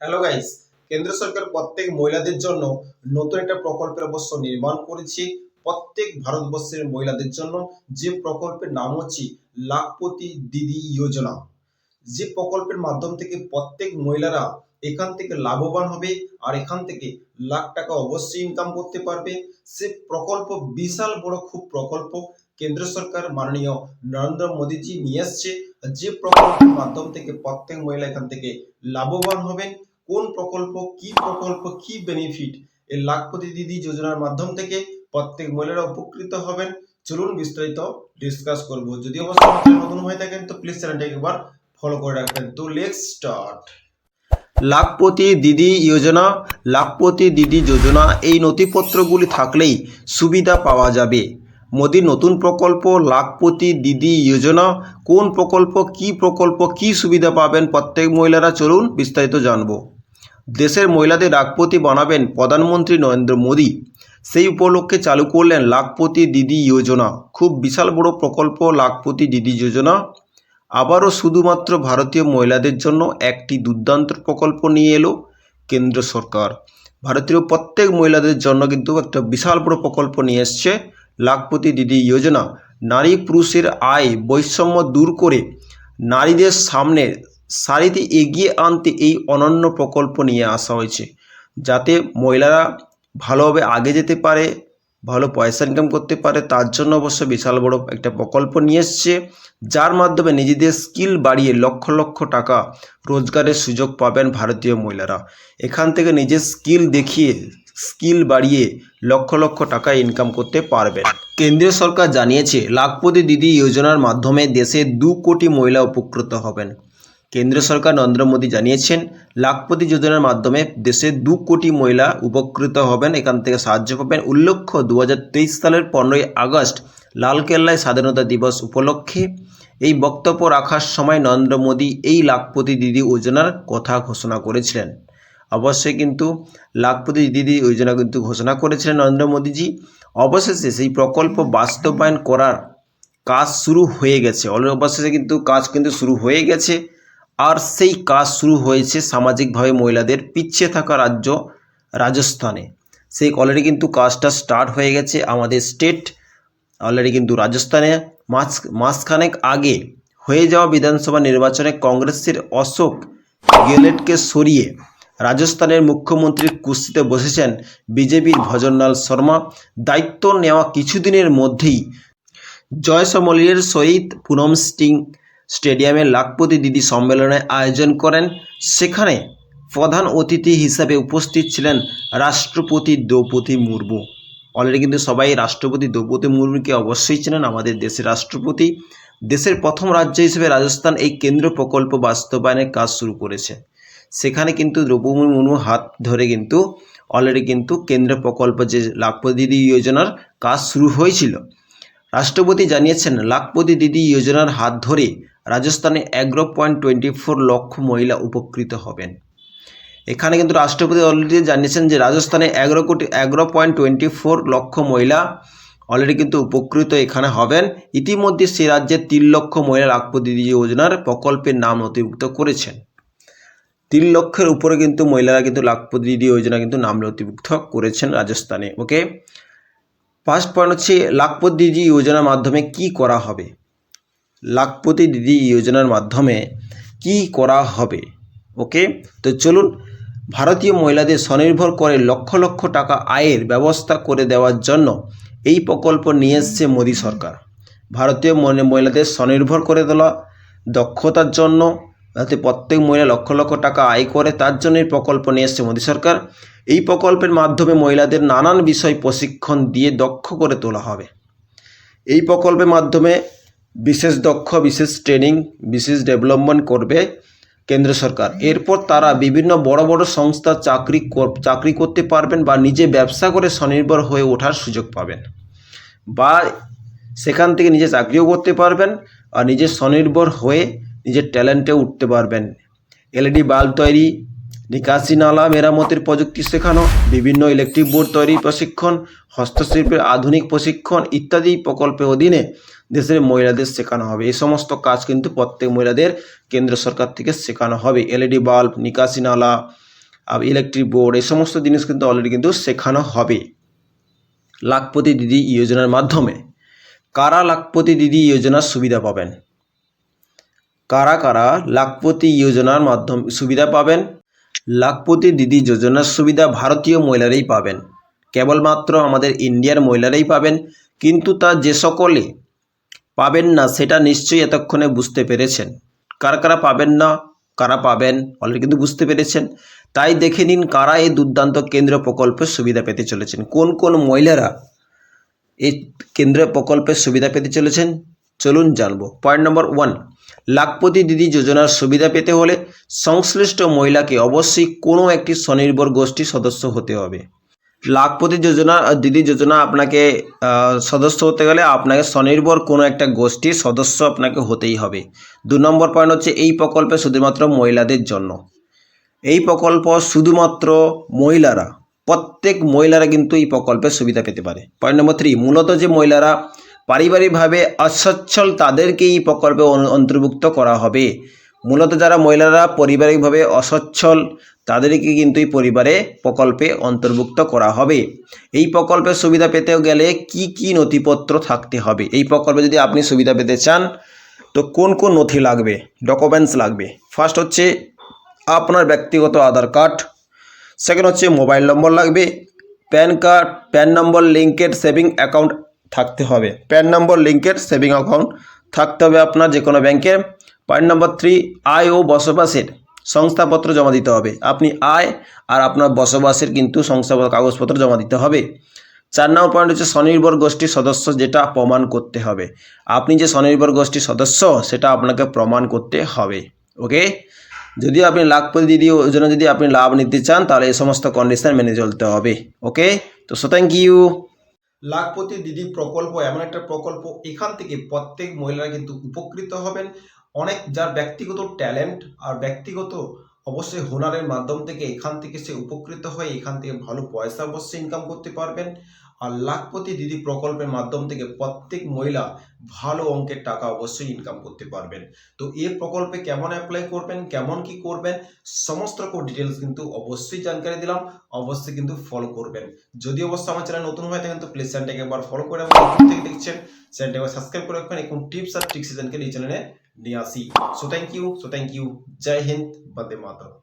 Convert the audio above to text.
Hello guys কেন্দ্র সরকার প্রত্যেক মহিলাদের জন্য নতুন একটা প্রকল্পের অবশ্য নির্মাণ করেছে। প্রত্যেক ভারতবর্ষের মহিলাদের জন্য যে প্রকল্পের নাম হচ্ছে লাখপতি দিদি যোজনা। যে প্রকল্পের মাধ্যম থেকে প্রত্যেক মহিলারা এখান থেকে লাভবান হবে আর এখান থেকে লাখ টাকা অবশ্যই ইনকাম করতে পারবে। সে প্রকল্প বিশাল বড় খুব প্রকল্প। কেন্দ্র সরকার মাননীয় নরেন্দ্র মোদীজি নিয়ে এসছে। যে প্রকল্পের মাধ্যম থেকে প্রত্যেক মহিলা এখান থেকে লাভবান হবেন। কোন প্রকল্প, কি প্রকল্প, কি বেনিফিট এই লাখপতি দিদি যোজনার মাধ্যম থেকে প্রত্যেক মহিলারা উপকৃত হবেন। চলুন বিস্তারিত ডিসকাস করব। যদি অবশ্যই নতুন হয়ে থাকেন, তো প্লিজ চ্যানেলটাকে একবার ফলো করে রাখবেন। তো লেটস স্টার্ট লাখপতি দিদি যোজনা, লাখপতি দিদি যোজনা, এই নথিপত্রগুলি থাকলেই সুবিধা পাওয়া যাবে। মোদির নতুন প্রকল্প, লাখপতি দিদি যোজনা, কোন প্রকল্প, কি প্রকল্প, কি সুবিধা পাবেন প্রত্যেক মহিলারা? চলুন বিস্তারিত জানব। দেশের মহিলাদের লাখপতি বানাবেন প্রধানমন্ত্রী নরেন্দ্র মোদী। সেই উপলক্ষে চালু করলেন লাখপতি দিদি যোজনা। খুব বিশাল বড় প্রকল্প, লাখপতি দিদি যোজনা। আবারও শুধুমাত্র ভারতীয় মহিলাদের জন্য একটি দুর্দান্ত প্রকল্প নিয়ে এলো কেন্দ্র সরকার। ভারতীয় প্রত্যেক মহিলাদের জন্য কিন্তু একটা বিশাল বড় প্রকল্প নিয়ে এসছে লাখপতি দিদি যোজনা। নারী পুরুষের আয় বৈষম্য দূর করে নারীদের সামনে সারিতে এগিয়ে আনতে এই অনন্য প্রকল্প নিয়ে আসা হয়েছে, যাতে মহিলারা ভালোভাবে আগে যেতে পারে, ভালো পয়সা ইনকাম করতে পারে। তার জন্য অবশ্য বিশাল বড় একটা প্রকল্প নিয়ে এসছে, যার মাধ্যমে নিজেদের স্কিল বাড়িয়ে লক্ষ লক্ষ টাকা রোজগারের সুযোগ পাবেন ভারতীয় মহিলারা। এখান থেকে নিজের স্কিল দেখিয়ে স্কিল বাড়িয়ে লক্ষ লক্ষ টাকা ইনকাম করতে পারবেন। কেন্দ্রীয় সরকার জানিয়েছে, লাখপতি দিদি যোজনার মাধ্যমে দেশে দু কোটি মহিলা উপকৃত হবেন। কেন্দ্র সরকার নরেন্দ্র মোদী জানিয়েছেন, লাখপতি যোজনার মাধ্যমে দেশে দু কোটি মহিলা উপকৃত হবেন, এখান থেকে সাহায্য পাবেন। উল্লেখ্য দু হাজার তেইশ সালের পনেরোই আগস্ট লালকেল্লায় স্বাধীনতা দিবস উপলক্ষে এই বক্তব্য রাখার সময় নরেন্দ্র মোদী এই লাখপতি দিদি যোজনার কথা ঘোষণা করেছিলেন। অবশ্যই কিন্তু লাখপতি দিদি যোজনা কিন্তু ঘোষণা করেছিলেন নরেন্দ্র মোদীজি। অবশেষে সেই প্রকল্প বাস্তবায়ন করার কাজ শুরু হয়ে গেছে। অবশেষে কিন্তু কাজ কিন্তু শুরু হয়ে গেছে। আর সেই কাজ শুরু হয়েছে সামাজিকভাবে মহিলাদের পিছিয়ে থাকা রাজ্য, রাজস্থানে। সেই অলরেডি কিন্তু কাজটা স্টার্ট হয়ে গেছে আমাদের স্টেট অলরেডি কিন্তু রাজস্থানে। মাস মাসখানেক আগে হয়ে যাওয়া বিধানসভা নির্বাচনে কংগ্রেসের অশোক গেলেটকে সরিয়ে রাজস্থানের মুখ্যমন্ত্রীর কুস্তিতে বসেছেন বিজেপির ভজনলাল শর্মা। দায়িত্ব নেওয়া কিছুদিনের মধ্যেই জয়সমলের সহিত পুনম স্টিং স্টেডিয়ামে লাখপতি দিদি সম্মেলনের আয়োজন করেন। সেখানে প্রধান অতিথি হিসাবে উপস্থিত ছিলেন রাষ্ট্রপতি দ্রৌপদী মুর্মু। অলরেডি কিন্তু সবাই রাষ্ট্রপতি দ্রৌপদী মুর্মুকে অবশ্যই চেনেন, আমাদের দেশের রাষ্ট্রপতি। দেশের প্রথম রাজ্য হিসেবে রাজস্থান এই কেন্দ্র প্রকল্প বাস্তবায়নের কাজ শুরু করেছে। সেখানে কিন্তু দ্রৌপদী মুর্মু হাত ধরে কিন্তু অলরেডি কিন্তু কেন্দ্র প্রকল্প যে লাখপতি দিদি যোজনার কাজ শুরু হয়েছিল। রাষ্ট্রপতি জানিয়েছেন, লাখপতি দিদি যোজনার হাত ধরে রাজস্থানে এগারো পয়েন্ট টোয়েন্টি ফোর লক্ষ মহিলা উপকৃত হবেন। এখানে কিন্তু রাষ্ট্রপতি অলরেডি জানিয়েছেন যে রাজস্থানে এগারো কোটি, এগারো পয়েন্ট টোয়েন্টি ফোর লক্ষ মহিলা অলরেডি কিন্তু উপকৃত এখানে হবেন। ইতিমধ্যে সে রাজ্যে তিন লক্ষ মহিলা লাখপতি দিদি যোজনার প্রকল্পের নাম নথিভুক্ত করেছেন। তিন লক্ষের উপরে কিন্তু মহিলারা কিন্তু লাখপতি দিদি যোজনা কিন্তু নাম নথিভুক্ত করেছেন রাজস্থানে ওকে ফার্স্ট পয়েন্ট হচ্ছে, লাখপতি দিদি যোজনার মাধ্যমে কি করা হবে? লাখপতি দিদি যোজনার মাধ্যমে কি করা হবে? ওকে? তো চলুন, ভারতীয় মহিলাদের স্বনির্ভর করে লক্ষ লক্ষ টাকা আয়ের ব্যবস্থা করে দেওয়ার জন্য এই প্রকল্প নিয়ে এসছে মোদী সরকার। ভারতীয় মহি- মহিলাদের স্বনির্ভর করে তোলা দক্ষতার জন্য, যাতে প্রত্যেক মহিলা লক্ষ লক্ষ টাকা আয় করে, তার জন্য এই প্রকল্প নিয়ে এসছে মোদী সরকার। এই প্রকল্পের মাধ্যমে মহিলাদের নানান বিষয় প্রশিক্ষণ দিয়ে দক্ষ করে তোলা হবে। এই প্রকল্পের মাধ্যমে বিশেষ দক্ষ, বিশেষ ট্রেনিং, বিশেষ ডেভেলপমেন্ট করবে কেন্দ্র সরকার। এরপর তারা বিভিন্ন বড় বড় সংস্থা চাকরি কর- চাকরি করতে পারবেন বা নিজে ব্যবসা করে স্বনির্ভর হয়ে ওঠার সুযোগ পাবেন বা সেখান থেকে নিজে চাকরিও করতে পারবেন আর নিজে স্বনির্ভর হয়ে নিজের ট্যালেন্টে উঠতে পারবেন। এলইডি বাল্ব তৈরি, নিকাশি নালা, মেরামতের প্রযুক্তি শেখানো, বিভিন্ন ইলেকট্রিক বোর্ড তৈরির প্রশিক্ষণ, হস্তশিল্পের আধুনিক প্রশিক্ষণ ইত্যাদি প্রকল্পের অধীনে দেশের মহিলাদের শেখানো হবে। এই সমস্ত কাজ কিন্তু প্রত্যেক মহিলাদের কেন্দ্র সরকার থেকে শেখানো হবে। এলইডি বাল্ব, নিকাশি নালা ইলেকট্রিক বোর্ড এই সমস্ত জিনিস কিন্তু অলরেডি কিন্তু শেখানো হবে। লাখপতি দিদি যোজনার মাধ্যমে। কারা লাখপতি দিদি যোজনার সুবিধা পাবেন? কারা কারা লাখপতি যোজনার মাধ্যম, সুবিধা পাবেন? লাখপতি দিদি যোজনার সুবিধা ভারতীয় মহিলারাই পাবেন। কেবলমাত্র আমাদের ইন্ডিয়ার মহিলারাই পাবেন। কিন্তু তা যে সকলে পাবেন না সেটা নিশ্চয়ই এতক্ষণে বুঝতে পেরেছেন। কারা কারা পাবেন না, কারা পাবেন অলরেডি কিন্তু বুঝতে পেরেছেন। তাই দেখে নিন কারা এই দুর্দান্ত কেন্দ্র প্রকল্পের সুবিধা পেতে চলেছেন। কোন কোন মহিলারা এই কেন্দ্রীয় প্রকল্পের সুবিধা পেতে চলেছেন? চলুন জানব। পয়েন্ট নম্বর ওয়ান লাখপতি দিদি যোজনার সুবিধা পেতে হলে সংশ্লিষ্ট মহিলাকে অবশ্যই কোনো একটি স্বনির্ভর গোষ্ঠীর সদস্য হতে হবে। লাখপতি যোজনা, দিদি যোজনা আপনাকে সদস্য হতে গেলে আপনাকে স্বনির্ভর কোনো একটা গোষ্ঠীর সদস্য আপনাকে হতেই হবে। দু নম্বর পয়েন্ট হচ্ছে এই প্রকল্পে শুধুমাত্র মহিলাদের জন্য। এই প্রকল্প শুধুমাত্র মহিলারা, প্রত্যেক মহিলারা কিন্তু এই প্রকল্পের সুবিধা পেতে পারে। পয়েন্ট নম্বর থ্রি মূলত যে মহিলারা পারিবারিকভাবে অসচ্ছল তাদেরকে এই প্রকল্পে অন্তর্ভুক্ত করা হবে। মূলত যারা মহিলারা পারিবারিকভাবে অসচ্ছল, তাদেরকে কিন্তু এই পরিবারে প্রকল্পে অন্তর্ভুক্ত করা হবে। এই প্রকল্পের সুবিধা পেতে গেলে কি কি নথিপত্র থাকতে হবে? এই প্রকল্পে যদি আপনি সুবিধা পেতে চান, তো কোন কোন নথি লাগবে? ডকুমেন্টস লাগবে। ফার্স্ট হচ্ছে আপনার ব্যক্তিগত আধার কার্ড। সেকেন্ড হচ্ছে মোবাইল নম্বর লাগবে। প্যান কার্ড, প্যান নম্বর লিঙ্কের সেভিং অ্যাকাউন্ট থাকতে হবে। প্যান নম্বর লিঙ্কের সেভিং অ্যাকাউন্ট থাকতে হবে আপনার যে কোনো ব্যাংকের পয়েন্ট নম্বর থ্রি আয় ও বসবাসের সংস্থাপত্র জমা দিতে হবে। আপনি আয় আর আপনার বসবাসের কিন্তু সংস্থাপত্র, কাগজপত্র জমা দিতে হবে। চার নম্বর পয়েন্ট হচ্ছে স্বনির্ভর গোষ্ঠীর সদস্য যেটা প্রমাণ করতে হবে। আপনি যে স্বনির্ভর গোষ্ঠীর সদস্য, সেটা আপনাকে প্রমাণ করতে হবে। ওকে যদি আপনি লাখপতি দিদি যোজনা যদি আপনি লাভ নিতে চান, তাহলে এই সমস্ত কন্ডিশন মেনে চলতে হবে। ওকে তো সো থ্যাংক ইউ লাখপতি দিদি প্রকল্প এমন একটা প্রকল্প, এখান থেকে প্রত্যেক মহিলারা কিন্তু উপকৃত হবেন। অনেক যার ব্যক্তিগত ট্যালেন্ট আর ব্যক্তিগত অবশ্যই হুনারের মাধ্যম থেকে এখান থেকে সে উপকৃত হয়ে এখান থেকে ভালো পয়সা অবশ্যই ইনকাম করতে পারবেন। আর লাখপতি দিদি প্রকল্পের মাধ্যম থেকে প্রত্যেক মহিলা ভালো অঙ্কের টাকা অবশ্যই ইনকাম করতে পারবেন। তো এই প্রকল্পে কেমন অ্যাপ্লাই করবেন, কেমন কি করবেন, সমস্ত রকম ডিটেলস কিন্তু অবশ্যই জানকারি দিলাম, অবশ্যই কিন্তু ফলো করবেন। যদি অবশ্যই আমার চ্যানেল নতুন হয়ে থাকেন তো প্লিজ চ্যানেলটাকে একবার ফলো করে দেখছেন চ্যানেলটাকে সাবস্ক্রাইব করে রাখবেন। এখন টিপস আর ট্রিক্স জানকারি এই চ্যানেলে নিয়ে আসি so thank you so thank you জয় হিন্দ বন্দে মাতরম